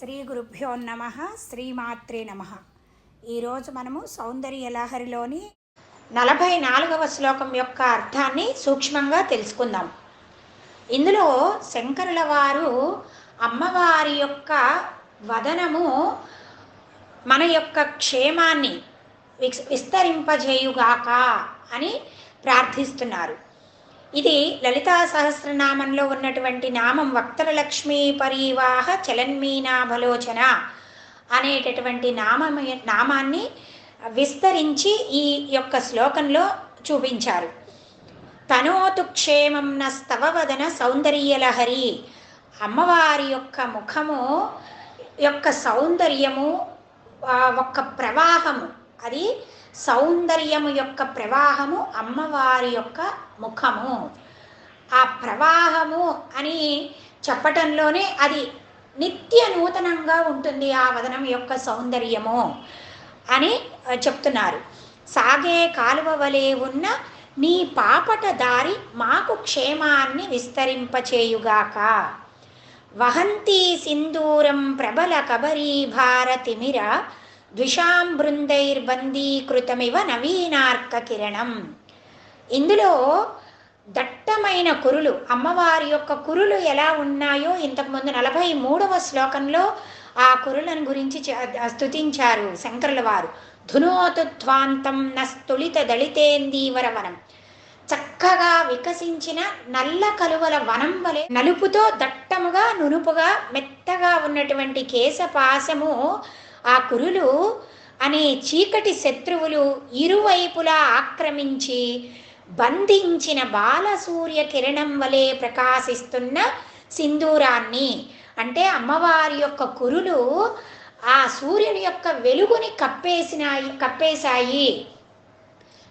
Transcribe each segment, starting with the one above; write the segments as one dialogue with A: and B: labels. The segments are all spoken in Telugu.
A: శ్రీ గురుభ్యో నమ శ్రీమాత్రే నమ. ఈరోజు మనము సౌందర్య లహరిలోని నలభై నాలుగవ శ్లోకం యొక్క అర్థాన్ని సూక్ష్మంగా తెలుసుకుందాం. ఇందులో శంకరుల వారు అమ్మవారి యొక్క వదనము మన యొక్క క్షేమాన్ని విస్తరింపజేయుగాక అని ప్రార్థిస్తున్నారు. ఇది లలితా సహస్రనామంలో ఉన్నటువంటి నామం వక్తల లక్ష్మీ పరీవాహ చలన్మీనాభలోచన అనేటటువంటి నామం నామాన్ని విస్తరించి ఈ యొక్క శ్లోకంలో చూపించారు. తనోతు క్షేమం నస్తవ సౌందర్యలహరి. అమ్మవారి యొక్క ముఖము యొక్క సౌందర్యము ఒక్క ప్రవాహము అది సౌందర్యము యొక్క ప్రవాహము అమ్మవారి యొక్క ముఖము. ఆ ప్రవాహము అని చెప్పటంలోనే అది నిత్య నూతనంగా ఉంటుంది ఆ వదనం యొక్క సౌందర్యము అని చెప్తున్నారు. సాగే కాలువ వలె ఉన్న నీ పాపట దారి మాకు క్షేమాన్ని విస్తరింపచేయుగాక. వహంతి సింధూరం ప్రబల కబరీ భారతిమిర ద్విషాం బృందైర్బందీకృతమివ నవీనార్క కిరణం ఇందులో దట్టమైన కురులు అమ్మవారి యొక్క కురులు ఎలా ఉన్నాయో ఇంతకుముందు నలభై మూడవ శ్లోకంలో ఆ కురులను గురించి చ- స్తుతించారు శంకరుల వారు. ధునోతుధ్వాంతం నస్తులిత దళితేందీవర వనం చక్కగా వికసించిన నల్ల కలువల వనం వలె నలుపుతో దట్టముగా నునుపుగా మెత్తగా ఉన్నటువంటి కేశపాశము ఆ కురులు అనే చీకటి శత్రువులు ఇరువైపులా ఆక్రమించి బంధించిన బాలసూర్య కిరణం వలె ప్రకాశిస్తున్న సింధూరాన్ని అంటే అమ్మవారి యొక్క కురులు ఆ సూర్యుని యొక్క వెలుగుని కప్పేసినాయి కప్పేశాయి.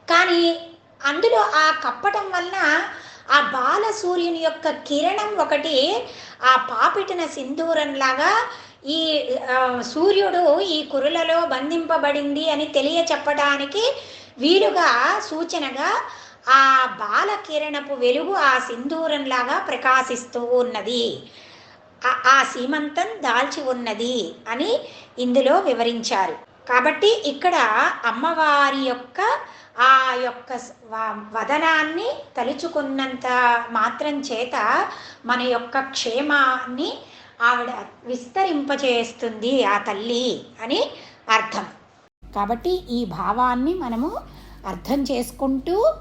A: కానీ అందులో ఆ కప్పటం వలన ఆ బాల సూర్యుని యొక్క కిరణం ఒకటి ఆ పాపిటిన సింధూరంలాగా ఈ సూర్యుడు ఈ కురులలో బంధింపబడింది అని తెలియ చెప్పడానికి వీలుగా సూచనగా ఆ బాల కిరణపు వెలుగు ఆ సింధూరంలాగా ప్రకాశిస్తూ ఉన్నది. ఆ- సీమంతం దాల్చి ఉన్నది అని ఇందులో వివరించారు. కాబట్టి ఇక్కడ అమ్మవారి యొక్క ఆ యొక్క వదనాన్ని తలుచుకున్నంత మాత్రం చేత మన యొక్క క్షేమాన్ని ఆవిడ విస్తరింపచేస్తుంది ఆ తల్లి అని అర్థం. కాబట్టి ఈ భావాన్ని మనము అర్థం చేసుకుంటూ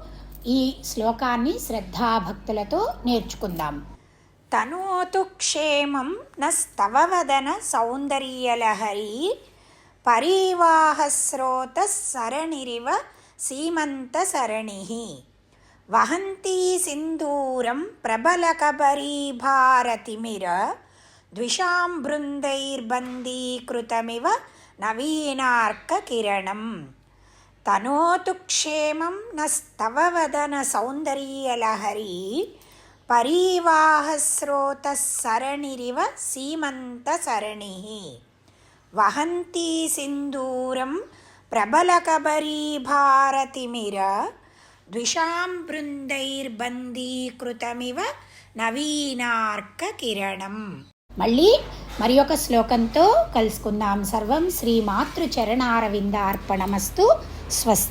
A: ఈ శ్లోకాన్ని శ్రద్ధాభక్తులతో నేర్చుకుందాం. తనోతు క్షేమం నస్తవ వదన సౌందర్యలహరి పరివాహస్రోత సరణిరివ సీమంత సరణి. వహంతి సింధూరం ప్రబలకబరీ భారతిమిర ద్విషాం బృందైర్బందీకృతమివ నవీనార్క కిరణం. తనోతు క్షేమం నస్తవ వదన సౌందర్యలహరి పరీవాహస్రోత సరణిరివ సీమంత సరణి వహంతి సింధూరం ప్రబలకబరీ భారతిమిర ద్విషాం బృందైర్బందీకృతమివ నవీనార్క కిరణం. మళ్ళీ మరి ఒక శ్లోకంతో కలుసుకుందాం. సర్వం శ్రీ మాతృచరణారవిందార్పణమస్తు. స్వస్తి.